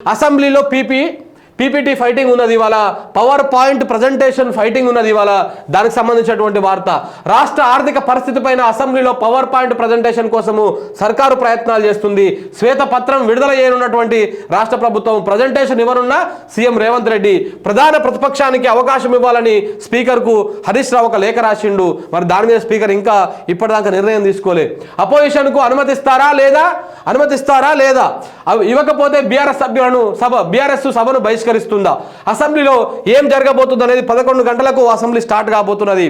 అసెంబ్లీలో PP PPT fighting ఉన్నది ఇవాళ. పవర్ పాయింట్ ప్రజెంటేషన్ ఫైటింగ్ ఉన్నది ఇవాళ. దానికి సంబంధించినటువంటి వార్త. రాష్ట్ర ఆర్థిక పరిస్థితి పైన అసెంబ్లీలో పవర్ పాయింట్ ప్రజెంటేషన్ కోసము సర్కారు ప్రయత్నాలు చేస్తుంది. శ్వేతపత్రం విడుదల చేయనున్నటువంటి రాష్ట్ర ప్రభుత్వం ప్రజెంటేషన్ ఇవ్వనున్న సీఎం రేవంత్ రెడ్డి. ప్రధాన ప్రతిపక్షానికి అవకాశం ఇవ్వాలని స్పీకర్కు హరీష్ రావు ఒక లేఖ రాసిండు. మరి దాని మీద స్పీకర్ ఇంకా ఇప్పటిదాకా నిర్ణయం తీసుకోలే. అపోజిషన్కు అనుమతిస్తారా లేదా? అనుమతిస్తారా లేదా? ఇవ్వకపోతే బీఆర్ఎస్ సభ్యులను సభ బీఆర్ఎస్ సభను బహిష్కరిస్తుందా అసెంబ్లీలో ఏం జరగబోతుంది అనేది పదకొండు గంటలకు అసెంబ్లీ స్టార్ట్ కాబోతున్నది.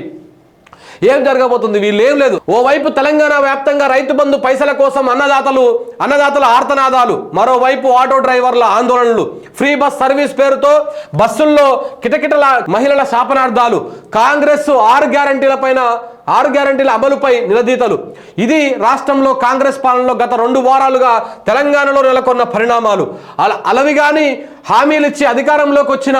ఏం జరగబోతుంది? వీళ్ళు ఏం లేదు. ఓవైపు తెలంగాణ వ్యాప్తంగా రైతు బంధు పైసల కోసం అన్నదాతలు అన్నదాతల ఆర్తనాదాలు మరోవైపు ఆటో డ్రైవర్ల ఆందోళనలు ఫ్రీ బస్ సర్వీస్ పేరుతో బస్సుల్లో కిటకిటల మహిళల శాపనార్థాలు కాంగ్రెస్ ఆరు గ్యారంటీల పైన ఆరు గ్యారంటీల అమలుపై నిలదీతలు. ఇది రాష్ట్రంలో కాంగ్రెస్ పాలనలో గత రెండు వారాలుగా తెలంగాణలో నెలకొన్న పరిణామాలు. అల అలవిగాని హామీలు ఇచ్చి అధికారంలోకి వచ్చిన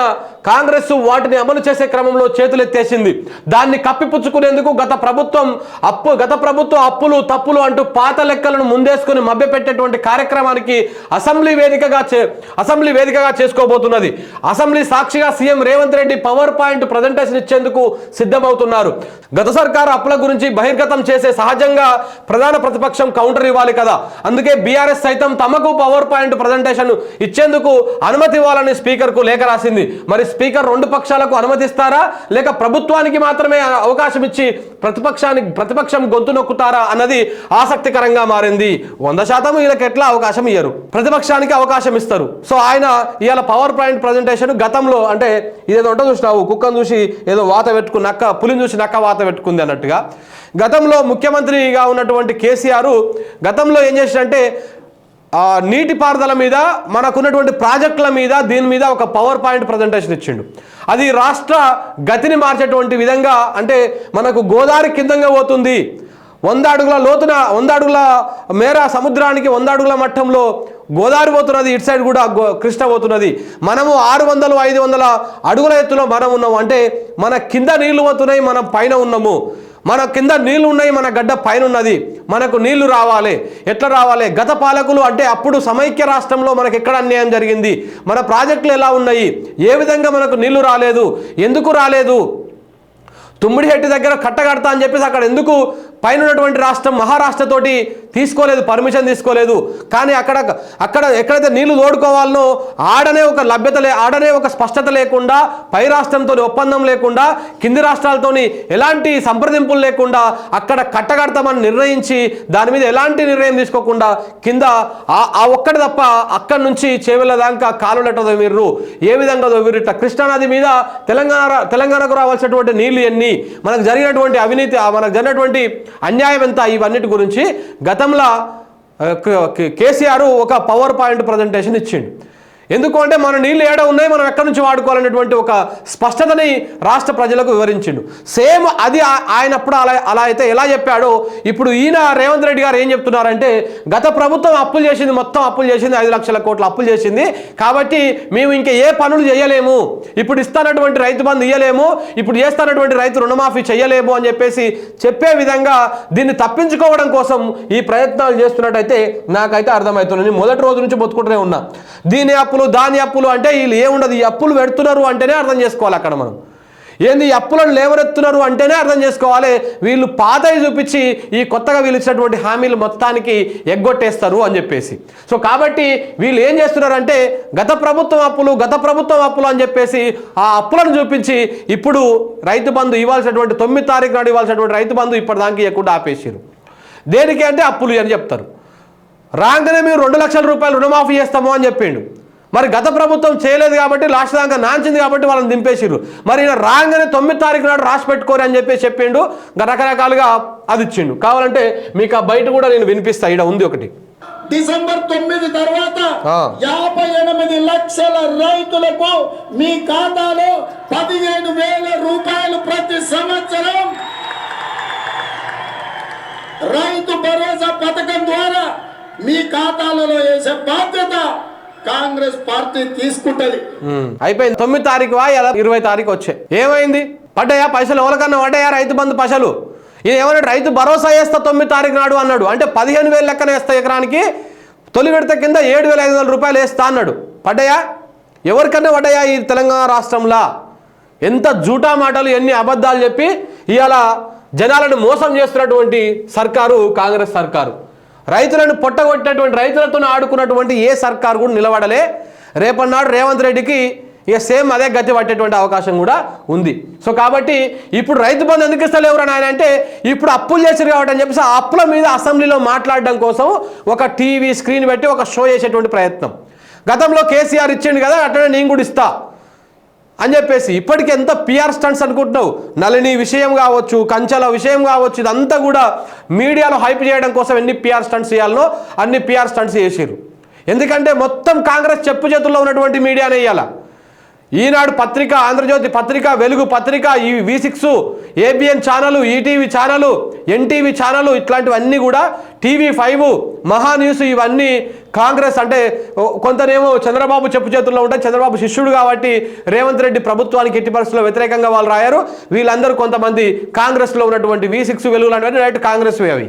కాంగ్రెస్ వాటిని అమలు చేసే క్రమంలో చేతులెత్తేసింది దాన్ని కప్పిపుచ్చుకునేందుకు గత ప్రభుత్వం అప్పు గత ప్రభుత్వం అప్పులు తప్పులు అంటూ పాత లెక్కలను ముందేసుకుని మభ్యపెట్టేటువంటి కార్యక్రమానికి అసెంబ్లీ వేదికగా చే అసెంబ్లీ వేదికగా చేసుకోబోతున్నది. అసెంబ్లీ సాక్షిగా CM Revanth Reddy power point presentation ఇచ్చేందుకు సిద్ధమవుతున్నారు. గత సర్కారు అప్పుల గురించి బహిర్గతం చేసే సహజంగా ప్రధాన ప్రతిపక్షం కౌంటర్ ఇవ్వాలి కదా. అందుకే బీఆర్ఎస్ సైతం తమకు పవర్ పాయింట్ ప్రజెంటేషన్ ఇచ్చేందుకు అనుమతి ఇవ్వాలని స్పీకర్కు లేఖ రాసింది. మరి స్పీకర్ రెండు పక్షాలకు అనుమతిస్తారా? లేక ప్రభుత్వానికి మాత్రమే అవకాశం ఇచ్చి ప్రతిపక్షానికి ప్రతిపక్షం గొంతు నొక్కుతారా అన్నది ఆసక్తికరంగా మారింది. వంద శాతం వీళ్ళకి ఎట్లా అవకాశం ఇయ్యరు? ప్రతిపక్షానికి అవకాశం ఇస్తారు. సో ఆయన ఇవాళ పవర్ పాయింట్ ప్రజెంటేషన్ గతంలో అంటే ఇదేదో ఉంటుంది చూసినావు? కుక్కను చూసి ఏదో వాత పెట్టుకుని నక్క పులిని చూసి నక్క వాత పెట్టుకుంది అన్నట్టుగా. గతంలో ముఖ్యమంత్రిగా ఉన్నటువంటి కేసీఆర్ గతంలో ఏం చేసినంటే నీటిపారుదల మీద మనకున్నటువంటి ప్రాజెక్టుల మీద దీని మీద ఒక పవర్ పాయింట్ ప్రజెంటేషన్ ఇచ్చిండు. అది రాష్ట్ర గతిని మార్చేటువంటి విధంగా అంటే మనకు గోదావరి కిందంగా పోతుంది. వంద అడుగుల లోతున వంద అడుగుల మేర సముద్రానికి వంద అడుగుల మట్టంలో గోదావరి పోతున్నది ఇటు సైడ్ కూడా గో కృష్ణ పోతున్నది. మనము ఆరు వందలు ఐదు వందల అడుగుల ఎత్తులో మనం ఉన్నాము. అంటే మన కింద నీళ్ళు పోతున్నాయి మనం పైన ఉన్నాము. మన కింద నీళ్ళు ఉన్నాయి మన గడ్డ పైన ఉన్నది మనకు నీళ్ళు రావాలి. ఎట్లా రావాలి? గత పాలకులు అంటే అప్పుడు సమైక్య రాష్ట్రంలో మనకు ఎక్కడ అన్యాయం జరిగింది? మన ప్రాజెక్టులు ఎలా ఉన్నాయి? ఏ విధంగా మనకు నీళ్ళు రాలేదు? ఎందుకు రాలేదు? తుమ్మిడిహెట్టి దగ్గర కట్టగడతా అని చెప్పేసి అక్కడ ఎందుకు పైన ఉన్నటువంటి రాష్ట్రం మహారాష్ట్రతోటి తీసుకోలేదు పర్మిషన్ తీసుకోలేదు. కానీ అక్కడ అక్కడ ఎక్కడైతే నీళ్ళు తోడుకోవాలనో ఆడనే ఒక లభ్యత లే ఆడనే ఒక స్పష్టత లేకుండా పై రాష్ట్రంతో ఒప్పందం లేకుండా కింది రాష్ట్రాలతోని ఎలాంటి సంప్రదింపులు లేకుండా అక్కడ కట్టగడతామని నిర్ణయించి దాని మీద ఎలాంటి నిర్ణయం తీసుకోకుండా కింద ఆ ఆ ఒక్కటి తప్ప అక్కడి నుంచి చేవెళ్ళ దాకా కాలువలెట్ట ఏ విధంగా దొవిర్రు ఇట్లా కృష్ణానది మీద తెలంగాణ తెలంగాణకు రావాల్సినటువంటి నీళ్ళు ఎన్ని? మనకు జరిగినటువంటి అవినీతి మనకు జరిగినటువంటి అన్యాయం ఎంత ఇవన్నిటి గురించి గతంలో కేసీఆర్ ఒక పవర్ పాయింట్ ప్రజెంటేషన్ ఇచ్చిండు. ఎందుకు అంటే మన నీళ్ళు ఏడ ఉన్నాయి మనం ఎక్కడి నుంచి వాడుకోవాలనేటువంటి ఒక స్పష్టతని రాష్ట్ర ప్రజలకు వివరించిండు. సేమ్ అది ఆయనప్పుడు ఆయన అప్పుడు అలా అలా అయితే ఎలా చెప్పాడో ఇప్పుడు ఈయన రేవంత్ రెడ్డి గారు ఏం చెప్తున్నారంటే గత ప్రభుత్వం అప్పులు చేసింది మొత్తం అప్పులు చేసింది ఐదు లక్షల కోట్ల అప్పులు చేసింది. కాబట్టి మేము ఇంకా ఏ పనులు చేయలేము. ఇప్పుడు ఇస్తానటువంటి రైతు బంధు ఇయ్యలేము. ఇప్పుడు చేస్తానటువంటి రైతు రుణమాఫీ చేయలేము అని చెప్పేసి చెప్పే విధంగా దీన్ని తప్పించుకోవడం కోసం ఈ ప్రయత్నాలు చేస్తున్నట్టయితే నాకైతే అర్థమవుతుంది నేను మొదటి రోజు నుంచి బతుకుంటూనే ఉన్నా. దీని అప్పులు దాని అప్పులు అంటే వీళ్ళు ఏముండదు ఈ అప్పులు పెడుతున్నారు అంటేనే అర్థం చేసుకోవాలి అక్కడ మనం. ఏంది అప్పులను లేవరెత్తున్నారు అంటేనే అర్థం చేసుకోవాలి. వీళ్ళు పాతవి చూపించి ఈ కొత్తగా వీళ్ళు ఇచ్చినటువంటి హామీలు మొత్తానికి ఎగ్గొట్టేస్తారు అని చెప్పేసి. సో కాబట్టి వీళ్ళు ఏం చేస్తున్నారంటే గత ప్రభుత్వం అప్పులు గత ప్రభుత్వం అప్పులు అని చెప్పేసి ఆ అప్పులను చూపించి ఇప్పుడు రైతు బంధు ఇవ్వాల్సినటువంటి తొమ్మిది తారీఖు నాడు ఇవ్వాల్సినటువంటి రైతు బంధు ఇప్పటిదాకా ఇవ్వకుండా ఆపేసారు దేనికి అంటే అప్పులు అని చెప్తారు. రాగానే మేము రెండు లక్షల రూపాయలు రుణమాఫీ చేస్తాము అని చెప్పిండు. మరి గత ప్రభుత్వం చేయలేదు కాబట్టి లాస్ట్ దాకా నాంచింది కాబట్టి వాళ్ళని దింపేసిర్రు. మరి ఈయన రాగానే తొమ్మిది తారీఖు నాడు రాసి పెట్టుకోరు అని చెప్పేసి చెప్పిండు. రకరకాలుగా అది ఇచ్చిండు. కావాలంటే మీకు ఆ బయట కూడా నేను వినిపిస్తా. ఇక్కడ ఉంది ఒకటి. డిసెంబర్ తొమ్మిది తర్వాత. యాభై ఎనిమిది లక్షల రైతులకు మీ ఖాతాలో పదిహేను వేల రూపాయలు ప్రతి సంవత్సరం. రైతు భరోసా పథకం ద్వారా మీ ఖాతాలలో వేసే బాధ్యత కాంగ్రెస్ పార్టీ తీసుకుంటది. అయిపోయింది. తొమ్మిది తారీఖు వా ఇరవై తారీఖు వచ్చే. ఏమైంది? పడ్డాయా పైసలు? ఎవరికన్నా పడ్డాయా రైతు బంధు పైసలు? ఇది ఏమన్నాడు రైతు భరోసా వేస్తా తొమ్మిది తారీఖు నాడు అన్నాడు. అంటే పదిహేను వేలు లెక్కన వేస్తా ఎకరానికి తొలి విడత కింద ఏడు వేల ఐదు వందల రూపాయలు వేస్తా అన్నాడు. పడ్డాయా? ఎవరికన్నా పడ్డాయా ఈ తెలంగాణ రాష్ట్రంలో? ఎంత జూటా మాటలు ఎన్ని అబద్ధాలు చెప్పి ఇవాళ జనాలను మోసం చేస్తున్నటువంటి సర్కారు కాంగ్రెస్ సర్కారు. రైతులను పొట్టగొట్టినటువంటి రైతులతో ఆడుకున్నటువంటి ఏ సర్కారు కూడా నిలబడలే. రేపన్నాడు రేవంత్ రెడ్డికి ఇక సేమ్ అదే గతి పట్టేటువంటి అవకాశం కూడా ఉంది. సో కాబట్టి ఇప్పుడు రైతు బంధు ఎందుకు ఇస్తలేవురా నాయన అంటే ఇప్పుడు అప్పులు చేసారు కాబట్టి అని చెప్పేసి ఆ అప్పుల మీద అసెంబ్లీలో మాట్లాడడం కోసం ఒక టీవీ స్క్రీన్ పెట్టి ఒక షో చేసేటువంటి ప్రయత్నం. గతంలో కేసీఆర్ ఇచ్చిండు కదా అట్లనే నేను కూడా ఇస్తా. అని చెప్పేసి ఇప్పటికి ఎంత పిఆర్ స్టంట్స్ అనుకుంటున్నావు? నలిని విషయం కావచ్చు కంచెల విషయం కావచ్చు ఇదంతా కూడా మీడియాలో హైప్ చేయడం కోసం ఎన్ని పిఆర్ స్టంట్స్ చేయాలనో అన్ని పిఆర్ స్టంట్స్ చేసారు ఎందుకంటే మొత్తం కాంగ్రెస్ చెప్పు చేతుల్లో ఉన్నటువంటి మీడియానే వేయాల ఈనాడు పత్రిక ఆంధ్రజ్యోతి పత్రిక వెలుగు పత్రిక ఈ V six ABN channel ETV channel NTV channel ఇట్లాంటివన్నీ కూడా టీవీ ఫైవ్ మహా న్యూస్ ఇవన్నీ కాంగ్రెస్ అంటే కొంతనేమో చంద్రబాబు చెప్పు చేతుల్లో ఉంటే చంద్రబాబు శిష్యుడు కాబట్టి రేవంత్ రెడ్డి ప్రభుత్వానికి ఎట్టి పరిస్థితుల్లో వ్యతిరేకంగా వాళ్ళు రాయారు. వీళ్ళందరూ కొంతమంది కాంగ్రెస్లో ఉన్నటువంటి వి సిక్స్ వెలుగు లాంటివన్నీ డైరెక్ట్ కాంగ్రెస్ అవి.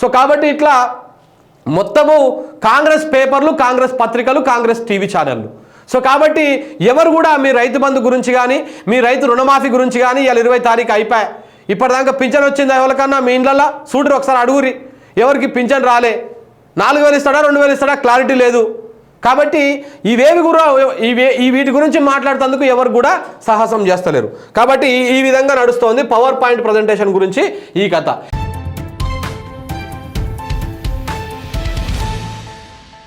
సో కాబట్టి ఇట్లా మొత్తము కాంగ్రెస్ పేపర్లు కాంగ్రెస్ పత్రికలు కాంగ్రెస్ టీవీ ఛానళ్ళు. సో కాబట్టి ఎవరు కూడా మీ రైతు బంధు గురించి కానీ మీ రైతు రుణమాఫీ గురించి కానీ ఇవాళ ఇరవై తారీఖు అయిపోయాయి ఇప్పటిదాకా పింఛన్ వచ్చింది ఎవరికన్నా? మీ ఇండ్లలో చూడరు ఒకసారి అడుగురి. ఎవరికి పింఛన్ రాలే? నాలుగు వేలు ఇస్తాడా రెండు వేలు ఇస్తాడా? క్లారిటీ లేదు. కాబట్టి ఇవేవి కూడా ఇవే ఈ వీటి గురించి మాట్లాడుతందుకు ఎవరు కూడా సాహసం చేస్తలేరు. కాబట్టి ఈ- ఈ విధంగా నడుస్తోంది పవర్ పాయింట్ ప్రజెంటేషన్ గురించి ఈ కథ.